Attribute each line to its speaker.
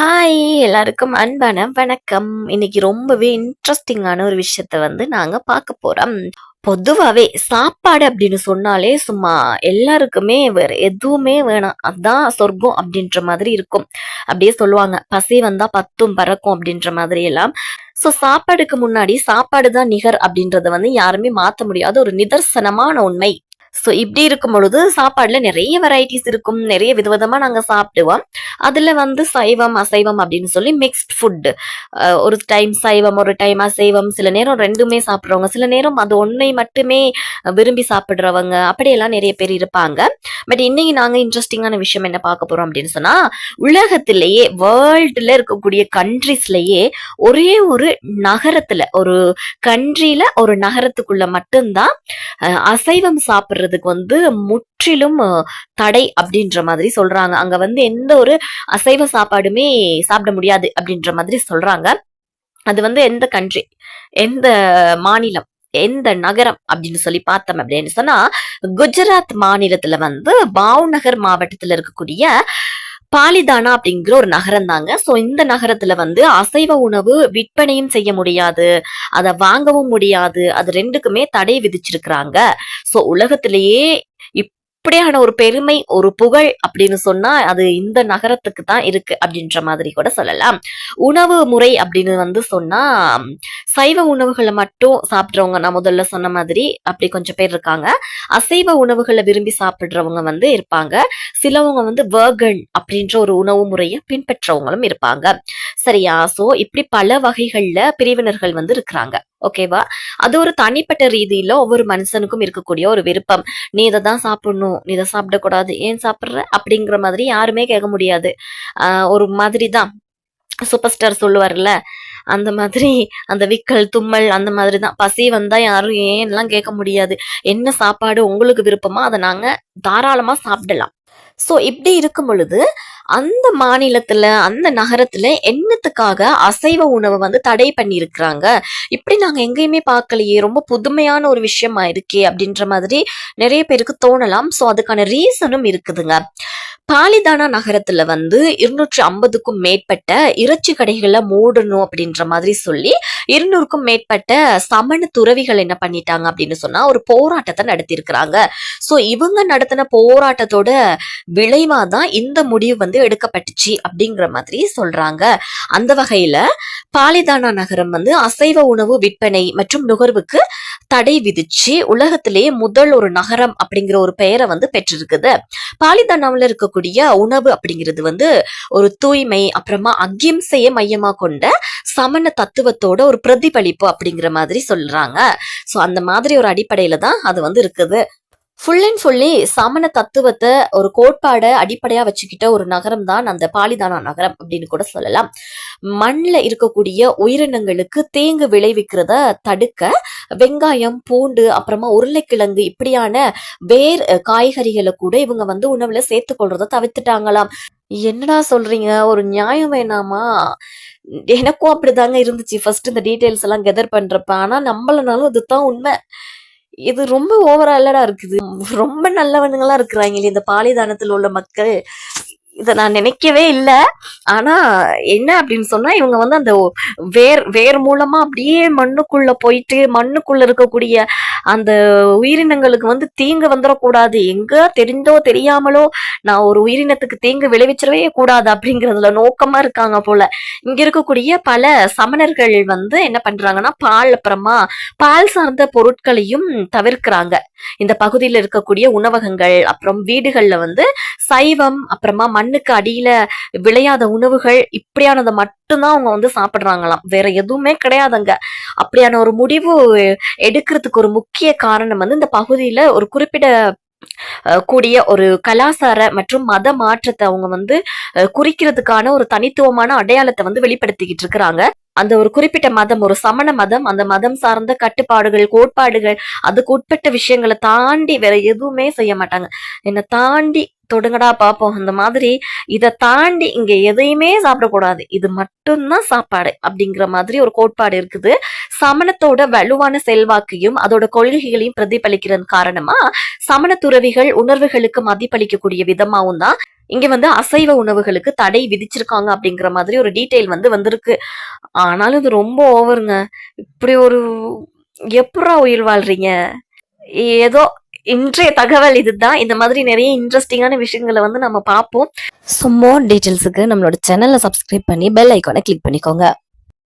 Speaker 1: Hi எல்லாருக்கும் அன்பான வணக்கம். இன்னைக்கு ரொம்பவே இன்ட்ரெஸ்டிங்கான ஒரு விஷயத்த வந்து நாங்க பார்க்க போறோம். பொதுவாகவே சாப்பாடு அப்படின்னு சொன்னாலே சும்மா எல்லாருக்குமே வேற எதுவுமே வேணாம். அதான் சொர்க்கம் அப்படின்ற மாதிரி இருக்கும். அப்படியே சொல்லுவாங்க பசி வந்தா பத்தும் பறக்கும் அப்படின்ற மாதிரி எல்லாம். ஸோ சாப்பாடுக்கு முன்னாடி சாப்பாடு தான் நிகர் அப்படின்றத வந்து யாருமே மாத்த முடியாத ஒரு நிதர்சனமான உண்மை. ஸோ இப்படி இருக்கும் பொழுது சாப்பாடுல நிறைய வெரைட்டிஸ் இருக்கும். நிறைய விதவிதமா நாங்க சாப்பிடுவோம். அதுல வந்து சைவம் அசைவம் அப்படின்னு சொல்லி மிக்ஸ்ட் ஃபுட் ஒரு டைம் சைவம் ஒரு டைம் அசைவம். சில நேரம் ரெண்டுமே சாப்பிடுறவங்க சில நேரம் அது ஒன்றை மட்டுமே விரும்பி சாப்பிடுறவங்க. அப்படியெல்லாம் நிறைய பேர் இருப்பாங்க. பட் இன்னைக்கு நாங்க இன்ட்ரெஸ்டிங்கான விஷயம் என்ன பார்க்க போறோம் அப்படின்னு சொன்னா உலகத்திலேயே வேர்ல்டுல இருக்கக்கூடிய கண்ட்ரிஸ்லயே ஒரே ஒரு நகரத்துல ஒரு கண்ட்ரில ஒரு நகரத்துக்குள்ள மட்டும்தான் அசைவம் சாப்பிட்ற வர்றதுக்கு வந்து முற்றிலும் தடை அப்படின்ற மாதிரி சொல்றாங்க. அங்க வந்து எந்த ஒரு அசைவ சாப்பாடுமே சாப்பிட முடியாது அப்படின்ற மாதிரி சொல்றாங்க. அது வந்து எந்த கண்ட்ரி எந்த மாநிலம் எந்த நகரம் அப்படின்னு சொல்லி பார்த்தோம் அப்படின்னு சொன்னா குஜராத் மாநிலத்துல வந்து பாவ்நகர் மாவட்டத்துல இருக்கக்கூடிய பாலிதானா அப்படிங்கிற ஒரு நகரம் தாங்க ஸோ இந்த நகரத்துல வந்து அசைவ உணவு விற்பனையும் செய்ய முடியாது அதை வாங்கவும் முடியாது அது ரெண்டுக்குமே தடை விதிச்சிருக்கிறாங்க. ஸோ உலகத்திலேயே அப்படியான ஒரு பெருமை ஒரு புகழ் அப்படின்னு சொன்னா அது இந்த நகரத்துக்கு தான் இருக்கு அப்படின்ற மாதிரி கூட சொல்லலாம். உணவு முறை அப்படின்னு வந்து சொன்னா சைவ உணவுகளை மட்டும் சாப்பிட்றவங்க நான் முதல்ல சொன்ன மாதிரி அப்படி கொஞ்சம் பேர் இருக்காங்க. அசைவ உணவுகளை விரும்பி சாப்பிட்றவங்க வந்து இருப்பாங்க. சிலவங்க வந்து வேர்கன் அப்படின்ற ஒரு உணவு முறையை பின்பற்றவங்களும் இருப்பாங்க. சரியா? சோ இப்படி பல வகைகள்ல பிரிவினர்கள் வந்து இருக்கிறாங்க. ஓகேவா? அது ஒரு தனிப்பட்ட ரீதியில ஒவ்வொரு மனுஷனுக்கும் இருக்கக்கூடிய ஒரு விருப்பம். நீ இதை தான் சாப்பிடணும் நீ இதை சாப்பிடக்கூடாது ஏன் சாப்பிட்ற? அப்படிங்கிற மாதிரி யாருமே கேட்க முடியாது. ஒரு மாதிரி தான் சூப்பர் ஸ்டார் சொல்லுவார்ல அந்த மாதிரி அந்த விக்கல் தும்மல் அந்த மாதிரி தான் பசி வந்தா யாரும் ஏன்லாம் கேட்க முடியாது. என்ன சாப்பாடு உங்களுக்கு விருப்பமோ அதை நாங்க தாராளமா சாப்பிடலாம். ஸோ இப்படி இருக்கும் பொழுது அந்த மாநிலத்தில் அந்த நகரத்தில் என்னத்துக்காக அசைவ உணவை வந்து தடை பண்ணியிருக்கிறாங்க? இப்படி நாங்கள் எங்கேயுமே பார்க்கலையே ரொம்ப புதுமையான ஒரு விஷயமா இருக்கே அப்படின்ற மாதிரி நிறைய பேருக்கு தோணலாம். ஸோ அதுக்கான ரீசனும் இருக்குதுங்க. பாலிதானா நகரத்துல வந்து இருநூற்றி ஐம்பதுக்கும் மேற்பட்ட இறைச்சி கடைகளை மூடணும் அப்படின்ற மாதிரி சொல்லி இருநூறுக்கும் மேற்பட்ட சமண துறவிகள் என்ன பண்ணிட்டாங்க அப்படின்னு சொன்னா ஒரு போராட்டத்தை நடத்தியிருக்கிறாங்க. சோ இவங்க நடத்தின போராட்டத்தோட விளைவா தான் இந்த முடிவு வந்து எடுக்கப்பட்டுச்சு அப்படிங்கிற மாதிரி சொல்றாங்க. அந்த வகையில பாலிதானா நகரம் வந்து அசைவ உணவு விற்பனை மற்றும் நுகர்வுக்கு தடை விதிச்சு உலகத்திலேயே முதல் ஒரு நகரம் அப்படிங்கிற ஒரு பெயரை வந்து பெற்றிருக்குது. பாலிதானாவில் இருக்கக்கூடிய உணவு அப்படிங்கிறது வந்து ஒரு தூய்மை அப்புறமா அகிம்சையை மையமா கொண்ட சமண தத்துவத்தோட ஒரு பிரதிபலிப்பு அப்படிங்கிற மாதிரி சொல்றாங்க. ஸோ அந்த மாதிரி ஒரு அடிப்படையில தான் அது வந்து இருக்குது. ஃபுல் அண்ட் ஃபுல்லி சமண தத்துவத்தை ஒரு கோட்பாடை அடிப்படையாக வச்சுக்கிட்ட ஒரு நகரம் தான் அந்த பாலிதானா நகரம் அப்படின்னு கூட சொல்லலாம். மண்ணில் இருக்கக்கூடிய உயிரினங்களுக்கு தேங்கு விளைவிக்கிறத தடுக்க வெங்காயம் பூண்டு அப்புறமா உருளைக்கிழங்கு இப்படியான வேர் காய்கறிகளை கூட இவங்க வந்து உணவுல சேர்த்து கொள்றத தவிர்த்துட்டாங்களாம். என்னடா சொல்றீங்க? ஒரு நியாயம் வேணாமா? எனக்கும் அப்படிதாங்க இருந்துச்சு. ஃபர்ஸ்ட் இந்த டீட்டெயில்ஸ் எல்லாம் கெதர் பண்றப்ப. ஆனா நம்மளனாலும் இதுதான் உண்மை. இது ரொம்ப ஓவரா இல்லடா இருக்குது. ரொம்ப நல்லவனுங்களா இருக்கிறாங்க இந்த பாலிதானத்தில் உள்ள மக்கள். இதை நான் நினைக்கவே இல்லை. ஆனா என்ன அப்படின்னு சொன்னா இவங்க வந்து அந்த வேர் வேர் மூலமா அப்படியே மண்ணுக்குள்ள போயிட்டு மண்ணுக்குள்ள இருக்கக்கூடிய அந்த உயிரினங்களுக்கு வந்து தீங்கு வந்துடக்கூடாது எங்க தெரிந்தோ தெரியாமலோ நான் ஒரு உயிரினத்துக்கு தீங்கு விளைவிச்சிடவே கூடாது அப்படிங்கிறதுல நோக்கமா இருக்காங்க போல. இங்க இருக்கக்கூடிய பல சமணர்கள் வந்து என்ன பண்றாங்கன்னா பால் அப்புறமா பால் சார்ந்த பொருட்களையும் தவிர்க்கிறாங்க. இந்த பகுதியில் இருக்கக்கூடிய உணவகங்கள் அப்புறம் வீடுகள்ல வந்து சைவம் அப்புறமா மண்ணுக்கு அடியில விளையாத உணவுகள் இப்படியானதை மட்டும்தான் அவங்க வந்து சாப்பிடுறாங்களாம். வேற எதுவுமே கிடையாதுங்க. அப்படியான ஒரு முடிவு எடுக்கிறதுக்கு ஒரு முக்கிய முக்கிய காரணம் வந்து இந்த பகுதியில ஒரு குறிப்பிட்ட அஹ், கூடிய ஒரு கலாசார மற்றும் மத மாற்றத்தை அவங்க வந்து குறிக்கிறதுக்கான ஒரு தனித்துவமான அடையாளத்தை வந்து வெளிப்படுத்திக்கிட்டு இருக்கிறாங்க. அந்த ஒரு குறிப்பிட்ட மதம் ஒரு சமண மதம் அந்த மதம் சார்ந்த கட்டுப்பாடுகள் கோட்பாடுகள் அதுக்கு உட்பட்ட விஷயங்களை தாண்டி வேற எதுவுமே செய்ய மாட்டாங்க. என்னை தாண்டி தொடுங்கடா பாப்போம். அந்த மாதிரி இதை தாண்டி இங்க எதையுமே சாப்பிடக்கூடாது. இது மட்டும்தான் சாப்பாடு அப்படிங்கிற மாதிரி ஒரு கோட்பாடு இருக்குது. சமணத்தோட வலுவான செல்வாக்கையும் அதோட கொள்கைகளையும் பிரதிபலிக்கிறது காரணமா சமண துறவிகள் உணர்வுகளுக்கு மதிப்பளிக்கக்கூடிய விதமாவும் தான் இங்க வந்து அசைவ உணவுகளுக்கு தடை விதிச்சிருக்காங்க அப்படிங்கிற மாதிரி ஒரு டீட்டெயில் வந்து வந்திருக்கு. ஆனாலும் இது ரொம்ப ஓவருங்க. இப்படி ஒரு எப்படா உயிர் வாழ்றீங்க? ஏதோ இன்றைய தகவல் இதுதான். இந்த மாதிரி நிறைய இன்ட்ரெஸ்டிங்கான விஷயங்களை வந்து நம்ம பார்ப்போம். ஸோ மோர் டீட்டெயில்ஸுக்கு நம்மளோட சேனலை சப்ஸ்கிரைப் பண்ணி பெல் ஐக்கானை கிளிக் பண்ணிக்கோங்க.